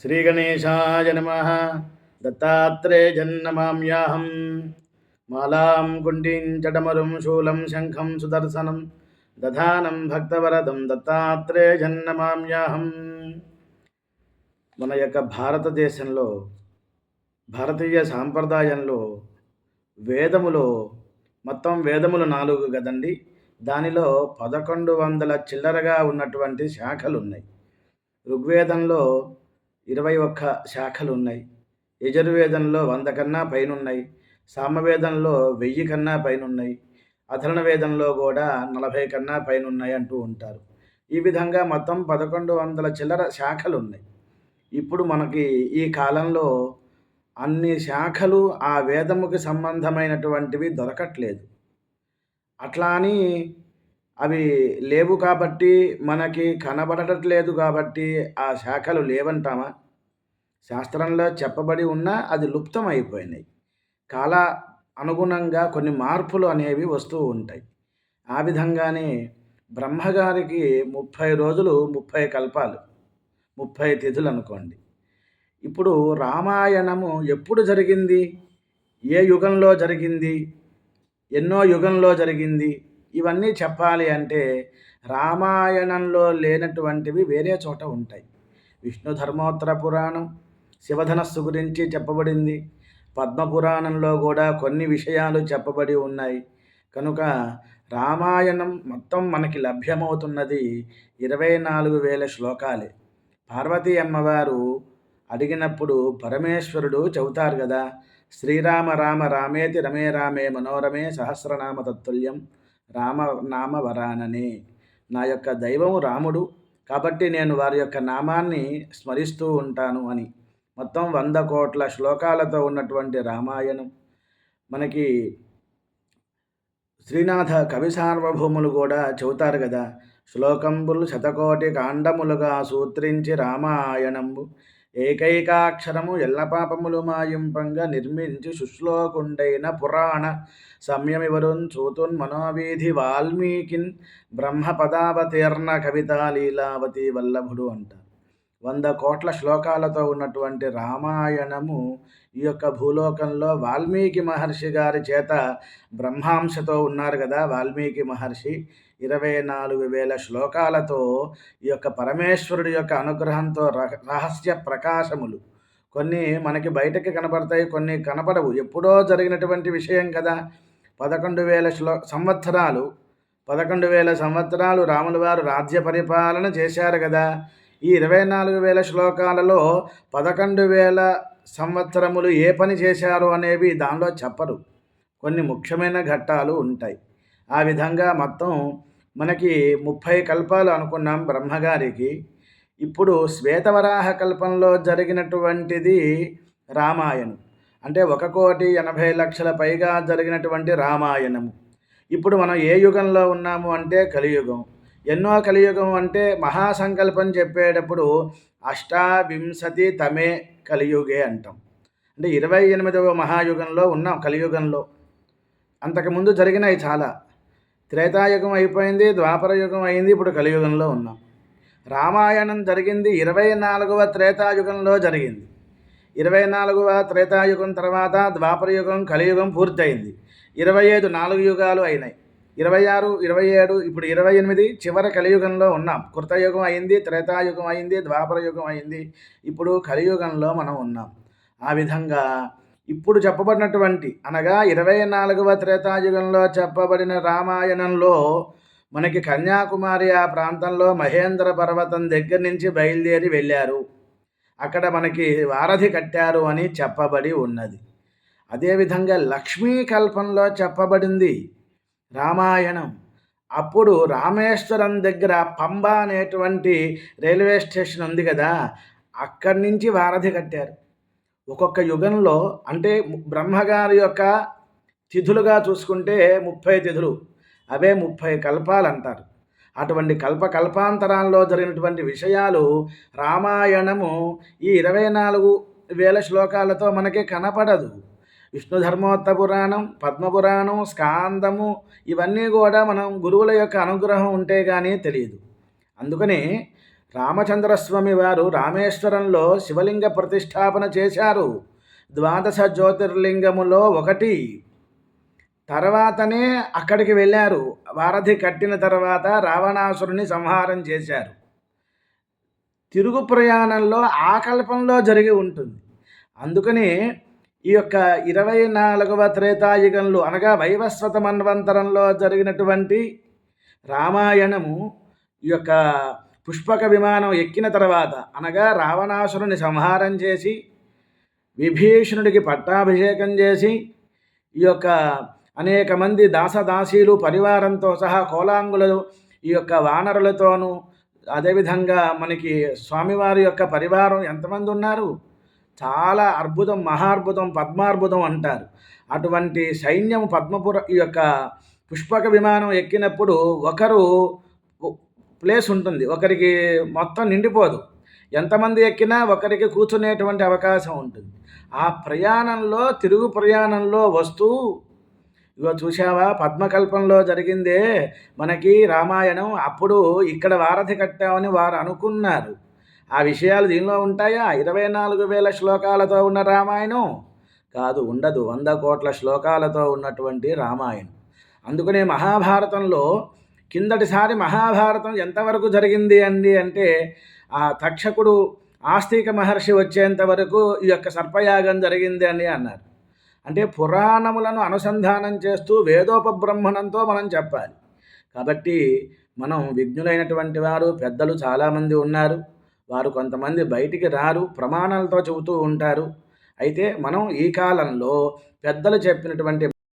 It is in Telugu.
శ్రీగణేశాయ నమ. దత్తాత్రేయన్నమామ్యాహం మాలాం కుండీం శూలం శంఖం సుదర్శనం. దధానం భక్తవరదం దత్తాత్రేయన్నమామ్యాహం మన యొక్క భారతదేశంలో భారతీయ సాంప్రదాయంలో వేదములో మొత్తం వేదములు నాలుగు కదండి. దానిలో పదకొండు వందల చిల్లరగా ఉన్నటువంటి శాఖలు ఉన్నాయి ఋగ్వేదంలో ఇరవై ఒక్క శాఖలు ఉన్నాయి యజుర్వేదంలో వంద కన్నా పైనున్నాయి. సామవేదంలో వెయ్యి కన్నా పైనున్నాయి. ఉన్నాయి వేదంలో కూడా నలభై కన్నా పైనున్నాయి అంటూ ఉంటారు. ఈ విధంగా మొత్తం పదకొండు వందల చిల్లర శాఖలు ఉన్నాయి ఇప్పుడు మనకి ఈ కాలంలో అన్ని శాఖలు ఆ వేదముకి సంబంధమైనటువంటివి దొరకట్లేదు. అట్లా అని అవి లేవు కాబట్టి మనకి కనబడట్లేదు కాబట్టి ఆ శాఖలు లేవంటామా? శాస్త్రంలో చెప్పబడి ఉన్నా అది లుప్తం అయిపోయినాయి కాల అనుగుణంగా కొన్ని మార్పులు అనేవి వస్తూ ఉంటాయి. ఆ విధంగానే బ్రహ్మగారికి ముప్పై రోజులు ముప్పై కల్పాలు ముప్పై తిథులు అనుకోండి. ఇప్పుడు రామాయణము ఎప్పుడు జరిగింది? ఏ యుగంలో జరిగింది? ఎన్నో యుగంలో జరిగింది? ఇవన్నీ చెప్పాలి అంటే రామాయణంలో లేనటువంటివి వేరే చోట ఉంటాయి. విష్ణు ధర్మోత్తర పురాణం శివధనస్సు గురించి చెప్పబడింది. పద్మపురాణంలో కూడా కొన్ని విషయాలు చెప్పబడి ఉన్నాయి. కనుక రామాయణం మొత్తం మనకి లభ్యమవుతున్నది ఇరవై నాలుగు వేల శ్లోకాలే. పార్వతీ అమ్మవారు అడిగినప్పుడు పరమేశ్వరుడు చెబుతారు కదా శ్రీరామ రామ రామేతి రమే రామే మనోరమే సహస్రనామ తత్తుల్యం రామ నామవరాననే. నా యొక్క దైవము రాముడు కాబట్టి నేను వారి యొక్క నామాన్ని స్మరిస్తూ ఉంటాను అని. మొత్తం వంద కోట్ల శ్లోకాలతో ఉన్నటువంటి రామాయణం. మనకి శ్రీనాథ కవి సార్వభౌములు కూడా చెబుతారు కదా శ్లోకంబులు శతకోటి కాండములుగా సూత్రించి రామాయణంబు. ఏకైకాక్షరము ఎల్ల పాపములు మాయింపంగా నిర్మించి శుశ్లోకుండైన పురాణ సంయమివరున్ చూతున్ మనోవీధి వాల్మీకిన్ బ్రహ్మ పదావతీర్ణ కవితా లీలావతి వల్లభుడు అంటారు వంద కోట్ల శ్లోకాలతో ఉన్నటువంటి రామాయణము ఈ యొక్క భూలోకంలో వాల్మీకి మహర్షి గారి చేత బ్రహ్మాంశతో ఉన్నారు కదా వాల్మీకి మహర్షి. ఇరవై నాలుగు వేల శ్లోకాలతో ఈ యొక్క పరమేశ్వరుడి యొక్క అనుగ్రహంతో రహస్య ప్రకాశములు. కొన్ని మనకి బయటకి కనపడతాయి కొన్ని కనపడవు. ఎప్పుడో జరిగినటువంటి విషయం కదా. పదకొండు వేల శ్లో సంవత్సరాలు పదకొండు వేల సంవత్సరాలు రాముల వారు రాజ్య పరిపాలన చేశారు కదా. ఈ ఇరవై నాలుగు వేల శ్లోకాలలో పదకొండు వేల సంవత్సరములు ఏ పని చేశారు అనేవి దానిలో చెప్పరు. కొన్ని ముఖ్యమైన ఘట్టాలు ఉంటాయి. ఆ విధంగా మొత్తం మనకి ముప్పై కల్పాలు అనుకున్నాం బ్రహ్మగారికి. ఇప్పుడు శ్వేతవరాహ కల్పంలో జరిగినటువంటిది రామాయణం. అంటే ఒక కోటి ఎనభై లక్షల పైగా జరిగినటువంటి రామాయణము. ఇప్పుడు మనం ఏ యుగంలో ఉన్నాము అంటే కలియుగం. ఎన్నో కలియుగం అంటే మహాసంకల్పం చెప్పేటప్పుడు అష్టావింశతి తమే కలియుగే అంటాం. అంటే ఇరవై ఎనిమిదవ మహాయుగంలో ఉన్నాం కలియుగంలో. అంతకుముందు జరిగినాయి చాలా. త్రేతాయుగం అయిపోయింది ద్వాపర యుగం అయింది ఇప్పుడు కలియుగంలో ఉన్నాం. రామాయణం జరిగింది ఇరవై నాలుగవ త్రేతాయుగంలో జరిగింది. ఇరవై నాలుగవ త్రేతాయుగం తర్వాత ద్వాపర యుగం కలియుగం పూర్తయింది. ఇరవై ఐదు నాలుగు యుగాలు అయినాయి. ఇరవై ఆరు ఇరవై ఏడు ఇప్పుడు ఇరవై ఎనిమిది చివరి కలియుగంలో ఉన్నాం. కృతయుగం అయింది త్రేతాయుగం అయింది ద్వాపర యుగం అయింది ఇప్పుడు కలియుగంలో మనం ఉన్నాం. ఆ విధంగా ఇప్పుడు చెప్పబడినటువంటి అనగా ఇరవై నాలుగవ త్రేతాయుగంలో చెప్పబడిన రామాయణంలో మనకి కన్యాకుమారి ఆ ప్రాంతంలో మహేంద్ర పర్వతం దగ్గర నుంచి బయలుదేరి వెళ్ళారు. అక్కడ మనకి వారధి కట్టారు అని చెప్పబడి ఉన్నది. అదేవిధంగా లక్ష్మీ కల్పంలో చెప్పబడింది రామాయణం. అప్పుడు రామేశ్వరం దగ్గర పంబ అనేటువంటి రైల్వే స్టేషన్ ఉంది కదా అక్కడి నుంచి వారధి కట్టారు. ఒక్కొక్క యుగంలో అంటే బ్రహ్మగారి యొక్క తిథులుగా చూసుకుంటే ముప్పై తిథులు. అవే ముప్పై కల్పాలు అంటారు అటువంటి కల్ప కల్పాంతరాల్లో జరిగినటువంటి విషయాలు రామాయణము ఈ ఇరవై నాలుగు వేల శ్లోకాలతో మనకి కనపడదు. విష్ణు ధర్మోత్త పురాణం పద్మపురాణం స్కాందము ఇవన్నీ కూడా మనం గురువుల యొక్క అనుగ్రహం ఉంటే కానీ తెలియదు. అందుకని రామచంద్రస్వామి వారు రామేశ్వరంలో శివలింగ ప్రతిష్టాపన చేశారు. ద్వాదశ జ్యోతిర్లింగములో ఒకటి. తర్వాతనే అక్కడికి వెళ్ళారు. వారధి కట్టిన తర్వాత రావణాసురుని సంహారం చేశారు. తిరుగు ప్రయాణంలో ఆకల్పంలో జరిగి ఉంటుంది. అందుకని ఈ యొక్క ఇరవై నాలుగవ త్రేతాయుగంలో అనగా వైవస్వత మన్వంతరంలో జరిగినటువంటి రామాయణము ఈ యొక్క పుష్పక విమానం ఎక్కిన తర్వాత అనగా రావణాసురుని సంహారం చేసి విభీషణుడికి పట్టాభిషేకం చేసి ఈ యొక్క అనేక మంది దాసదాసీలు పరివారంతో సహా కోలాంగులు ఈ యొక్క వానరులతోనూ అదేవిధంగా మనకి స్వామివారి యొక్క పరివారం ఎంతమంది ఉన్నారు? చాలా అద్భుతం మహాద్భుతం పద్మార్భుతం అంటారు. అటువంటి సైన్యం పద్మపుర ఈ యొక్క పుష్పక విమానం ఎక్కినప్పుడు ఒకరు ప్లేస్ ఉంటుంది. ఒకరికి మొత్తం నిండిపోదు. ఎంతమంది ఎక్కినా ఒకరికి కూర్చునేటువంటి అవకాశం ఉంటుంది. ఆ ప్రయాణంలో తిరుగు ప్రయాణంలో వస్తూ ఇగో చూసావా పద్మకల్పంలో జరిగిందే మనకి రామాయణం. అప్పుడు ఇక్కడ వారధి కట్టామని వారు అనుకున్నారు. ఆ విషయాలు దీనిలో ఉంటాయా? ఇరవై నాలుగు వేల శ్లోకాలతో ఉన్న రామాయణం? కాదు ఉండదు. వంద కోట్ల శ్లోకాలతో ఉన్నటువంటి రామాయణం. అందుకనే మహాభారతంలో కిందటిసారి మహాభారతం ఎంతవరకు జరిగింది అండి అంటే ఆ తక్షకుడు ఆస్తిక మహర్షి వచ్చేంత వరకు ఈ యొక్క సర్పయాగం జరిగింది అని అన్నారు. అంటే పురాణములను అనుసంధానం చేస్తూ వేదోపబ్రహ్మణంతో మనం చెప్పాలి. కాబట్టి మనం విజ్ఞులైనటువంటి వారు పెద్దలు చాలామంది ఉన్నారు. వారు కొంతమంది బయటికి రారు ప్రమాణాలతో చెబుతూ ఉంటారు. అయితే మనం ఈ కాలంలో పెద్దలు చెప్పినటువంటి